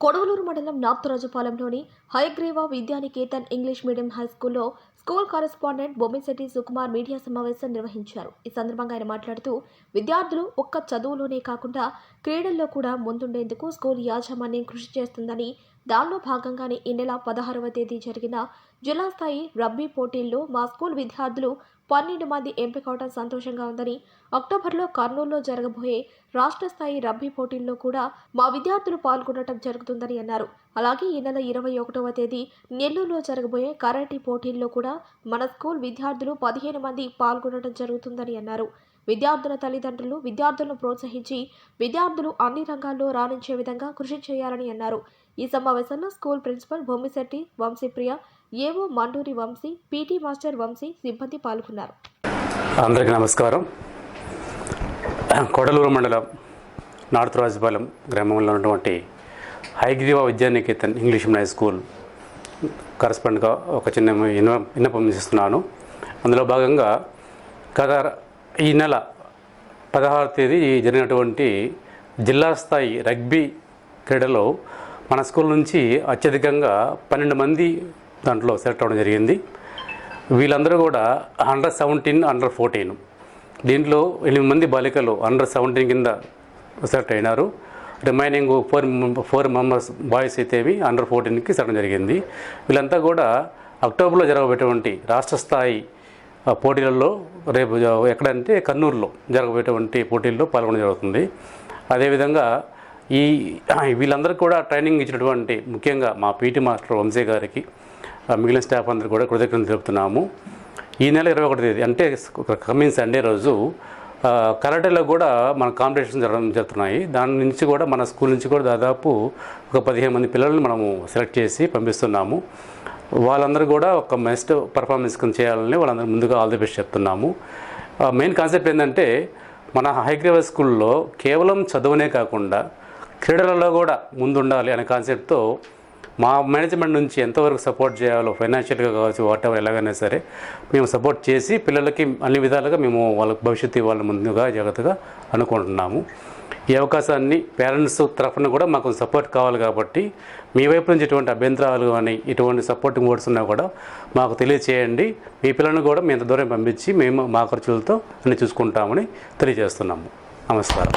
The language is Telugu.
కొడవలూరు మండలం నాప్తరాజుపాలెంలోని Hayagriva Vidyaniketan English medium high స్కూల్లో school correspondent Bommisetti Sukumar media సమావేశం నిర్వహించారు. ఈ సందర్భంగా ఆయన మాట్లాడుతూ విద్యార్థులు ఒక్క చదువులోనే కాకుండా క్రీడల్లో కూడా ముందుండేందుకు స్కూల్ యాజమాన్యం కృషి చేస్తుందని దానిలో భాగంగానే ఈ నెల పదహారవ తేదీ జరిగిన జిల్లా స్థాయి రబ్బీ పోటీల్లో మా స్కూల్ విద్యార్థులు పన్నెండు మంది ఎంపికవడం సంతోషంగా ఉందని అక్టోబర్లో కర్నూలులో జరగబోయే రాష్ట్ర స్థాయి రబ్బీ పోటీల్లో కూడా మా విద్యార్థులు పాల్గొనడం జరుగుతుందని అన్నారు. అలాగే ఈ నెల ఇరవై ఒకటవ తేదీ నెల్లూరులో జరగబోయే కరాటీ పోటీల్లో కూడా మన స్కూల్ విద్యార్థులు పదిహేను మంది పాల్గొనడం జరుగుతుందని అన్నారు. విద్యార్థుల తల్లిదండ్రులు విద్యార్థులను ప్రోత్సహించి విద్యార్థులు అన్ని రంగాల్లో రాణించే విధంగా కృషి చేయాలని అన్నారు. ఈ సమావేశంలో school principal Bhumisetti Vamsipriya AO Manduri Vamsi PT master Vamsi సిబ్బంది పాల్గొన్నారు. అందరికీ నమస్కారం. కొడలూరు మండలం నార్త్ రాజపాలెం గ్రామంలో ఉన్నటువంటి Hayagriva Vidyaniketan English medium high school కరస్పాండ్గా ఒక చిన్న విన్న విన్నపం చేస్తున్నాను. అందులో భాగంగా గత ఈ నెల పదహారు తేదీ జరిగినటువంటి జిల్లా స్థాయి రగ్బీ క్రీడలో మన స్కూల్ నుంచి అత్యధికంగా పన్నెండు మంది దాంట్లో సెలెక్ట్ అవ్వడం జరిగింది. వీళ్ళందరూ కూడా అండర్ సెవెంటీన్ అండర్ ఫోర్టీన్. దీంట్లో ఎనిమిది మంది బాలికలు అండర్ సెవెంటీన్ కింద సెలెక్ట్ అయినారు. Remaining four four members boys అయితేవి under ఫోర్టీన్కి సెలెక్ట్ జరిగింది. వీళ్ళంతా కూడా అక్టోబర్లో జరగబోయేటువంటి రాష్ట్ర స్థాయి పోటీలలో రేపు ఎక్కడంటే కర్నూలులో జరగబోయేటువంటి పోటీల్లో పాల్గొనడం జరుగుతుంది. అదేవిధంగా ఈ వీళ్ళందరూ కూడా ట్రైనింగ్ ఇచ్చినటువంటి ముఖ్యంగా మా పీటీ మాస్టర్ వంశీ గారికి మిగిలిన స్టాఫ్ అందరూ కూడా కృతజ్ఞతలు తెలుపుతున్నాము. ఈ నెల ఇరవై ఒకటి తేదీ అంటే కమింగ్ సండే రోజు కరాటేలో కూడా మన కాంపిటీషన్ జరగడం జరుగుతున్నాయి. దాని నుంచి కూడా మన స్కూల్ నుంచి కూడా దాదాపు ఒక పదిహేను మంది పిల్లల్ని మనము సెలెక్ట్ చేసి పంపిస్తున్నాము. వాళ్ళందరూ కూడా ఒక బెస్ట్ పర్ఫార్మెన్స్ కింద చేయాలని వాళ్ళందరూ ముందుగా ఆల్ ది బెస్ట్ చెప్తున్నాము. మెయిన్ కాన్సెప్ట్ ఏంటంటే మన హైగ్రేవర్ స్కూల్లో కేవలం చదువునే కాకుండా క్రీడలలో కూడా ముందుండాలి అనే కాన్సెప్ట్తో మా మేనేజ్మెంట్ నుంచి ఎంతవరకు సపోర్ట్ చేయాలో ఫైనాన్షియల్గా కావచ్చు వాట్ ఎవర్ ఎలాగైనా సరే మేము సపోర్ట్ చేసి పిల్లలకి అన్ని విధాలుగా మేము వాళ్ళకి భవిష్యత్తు ఇవ్వాలని ముందుగా జాగ్రత్తగా అనుకుంటున్నాము. ఈ అవకాశాన్ని పేరెంట్స్ తరఫున కూడా మాకు సపోర్ట్ కావాలి కాబట్టి మీ వైపు నుంచి ఎటువంటి అభ్యంతరాలు కానీ ఇటువంటి సపోర్టింగ్ వర్డ్స్ ఉన్నా కూడా మాకు తెలియచేయండి. మీ పిల్లలను కూడా మేము దూరం పంపించి మేము మా ఖర్చులతో అన్ని చూసుకుంటామని తెలియజేస్తున్నాము. నమస్కారం.